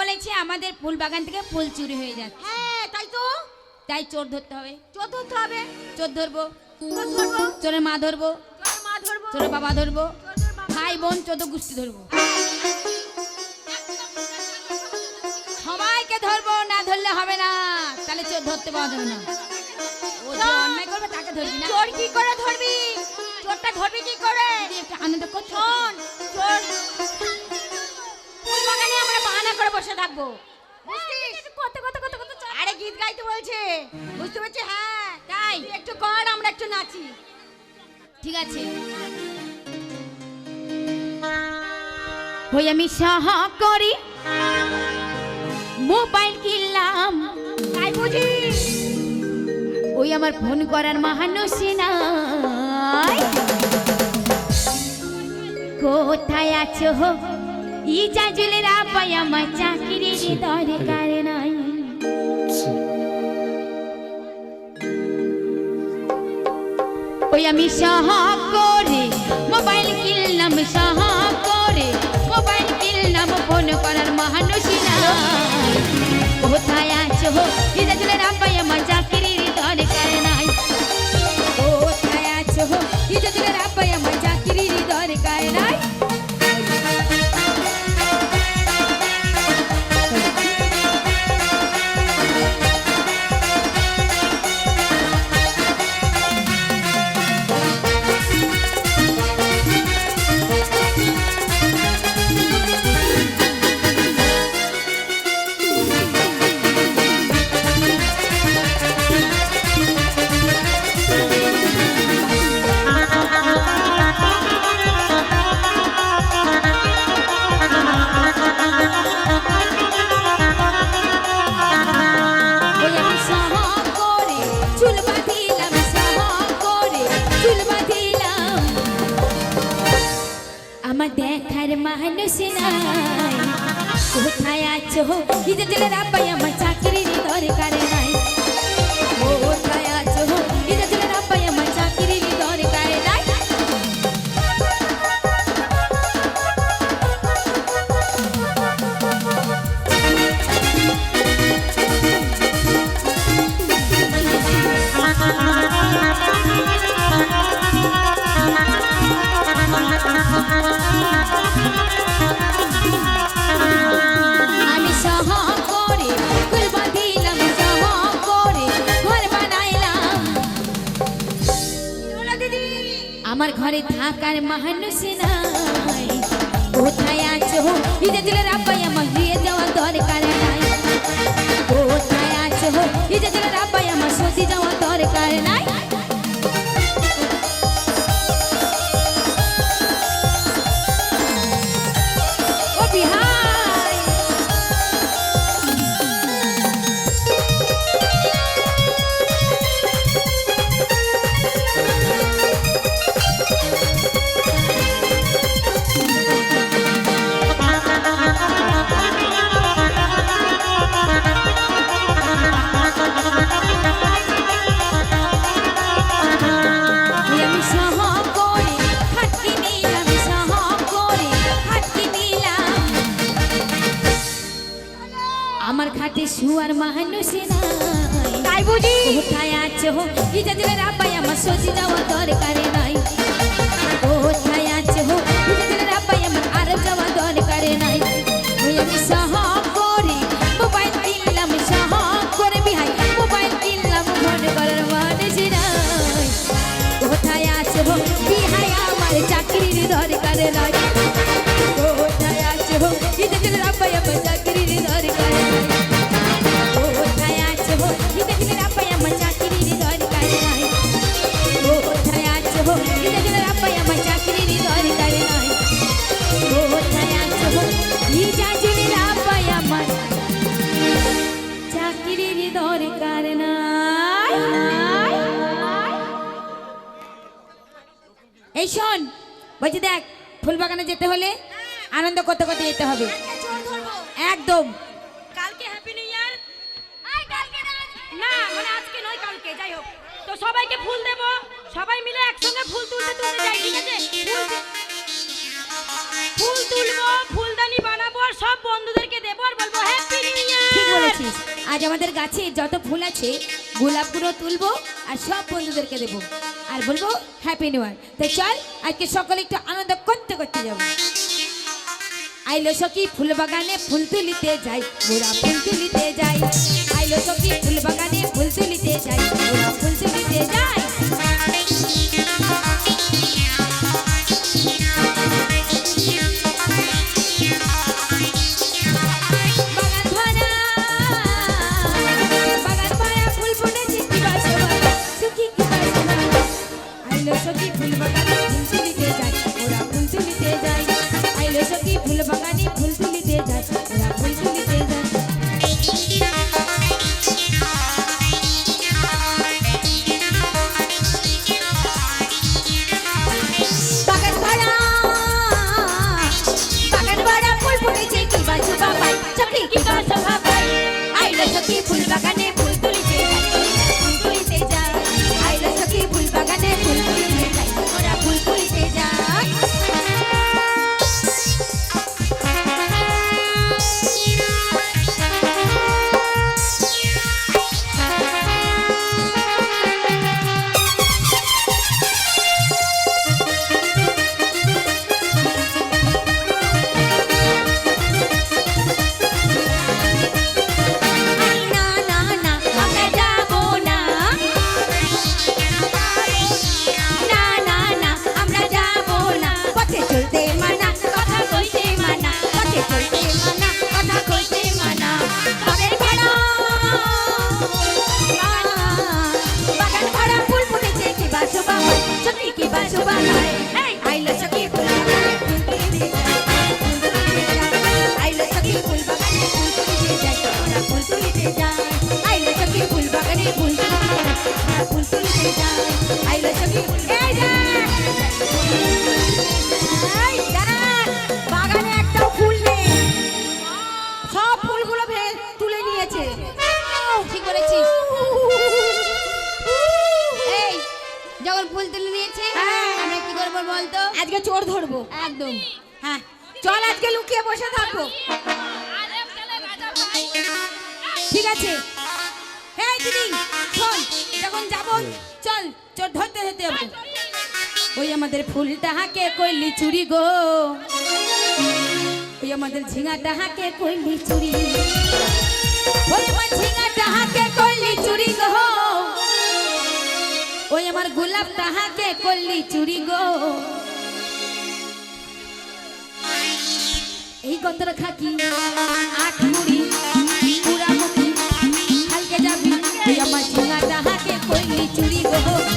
বলেছে আমাদের ফুল বাগান থেকে ফুল চুরি হয়ে যাচ্ছে। হ্যাঁ তাই তো। তাই চোর ধরতে হবে। চোর ধরতে হবে? চোর ধরবো। চোর ধরবো? চোরের মা ধরবো। চোরের মা ধরবো? চোরের বাবা ধরবো। ভাই বোন চোদ্দ গোষ্ঠী ধরবো। সবাইকে ধরবো না ধরলে হবে না। তাহলে চোর ধরতে পাওয়া যাবে না। ও যে অন্যায় করবে তাকে ধরবি না। চোর কি করে ধরবি? চোরটা ধরবি কি করে? আনন্দ কর। শোন চোর করে বসে থাকব। কত কত কত কত আরে গীত গাইতে বলছে। বুঝতে পারছি? হ্যাঁ তাই। একটু কর আমরা একটু নাচি। ঠিক আছে। ওই আমি সাহা করি মোবাইল কিনলাম। তাই বুঝি। ওই আমার ফোন করার মানুষ নাই। কোথায় আছো? ই জাজুলের আপাই আমার চাকরির দরকার নাই ওই আমি সহ করে মোবাইল কিনলাম সহ করে মোবাইল কিনলাম ফোন করার মানুষ না কোথায় আছো আমার ঘরে থাকার মহানুষ নাই। কোথায় আছো? ইদে দিলে রাব্বাই আমার আমার খাটে শুয়ার মানুষ নাই। তাই বুঝি? কোথায় আছো? ইজা দিলে রাপাই আমার সজি যাওয়া দরকার নাই। বলছি দেখ ফুলবাগানে যেতে হলে আনন্দ করতে করতে যেতে হবে। একদম। কালকে হ্যাপি নিউ ইয়ার না মানে আজকে নয় কালকে যাই হোক। তো সবাইকে ফুল দেব। সবাই মিলে একসঙ্গে ফুল তুলতে তুলতে যাই ঠিক আছে? ফুল তুলবো ফুলদানি বানাবো আর সব বন্ধুদেরকে দেবো আর বলব হ্যাঁ আজ আমাদের গাছে যত ফুল আছে গোলাপ গোলাপগুলো তুলবো আর সব বন্ধুদেরকে দেবো। আর বলব হ্যাপি নিউ ইয়ার তো চল, আজকে সকলে একটু আনন্দ করতে করতে যাব। আইলো সখী ফুল বাগানে ফুল তুলিতে যাই গোড়া ফুল তুলিতে যাই। আইলো সখী ফুল বাগানে ফুল তুলিতে যাই গোড়া ফুল তুলিতে যাই। বাসবা হয় সত্যি কি বাসবা হয় আইলো যায় আইলো ফুল তুলিতে যায়। আইলো সখী ফুল বাগানে ফুল চোর ধরবো। একদম। হ্যাঁ চল আজকে লুকিয়ে বসে থাকব। ঠিক আছে। হ্যাঁ শোন, যখন যাব, চল, চোর ধরতে ধরতে যাব। ওই আমাদের ফুলটা হাকে কইলি চুরি গো। ওই আমাদের ঝিঙাটা হাকে কইলি চুরি ওই আমার ঝিঙাটা হাকে কইলি চুরি গো। ওই আমার গোলাপটা হাকে কইলি চুরি গো। এই গতর খাকি, আট মুড়ি পুরা মুখি হালকে যাবি। আমার ঝিঙাটা হাতে কইলি চুরি গো।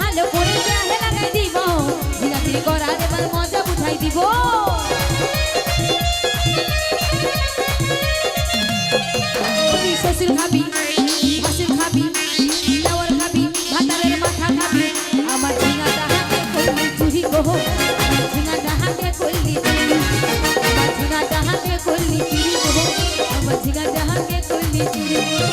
ভালো করে ব্যাগ লাগাই দিব। ঝিঙা চিরি করার এবার মজা বুঝাই দিব। শ্বশুর খাবি শাশুর খাবি দেওয়ার খাবি ভাতারের মাথা খাবি আমার ঝিঙাটা হাতে করলি চুরি গো, আমার ঝিঙাটা হাতে করলি আমার ঝিঙাটা হাতে যাহাকে করলি চুরি গো। আমার ঝিঙা যাহাকে করলি চুরি ওই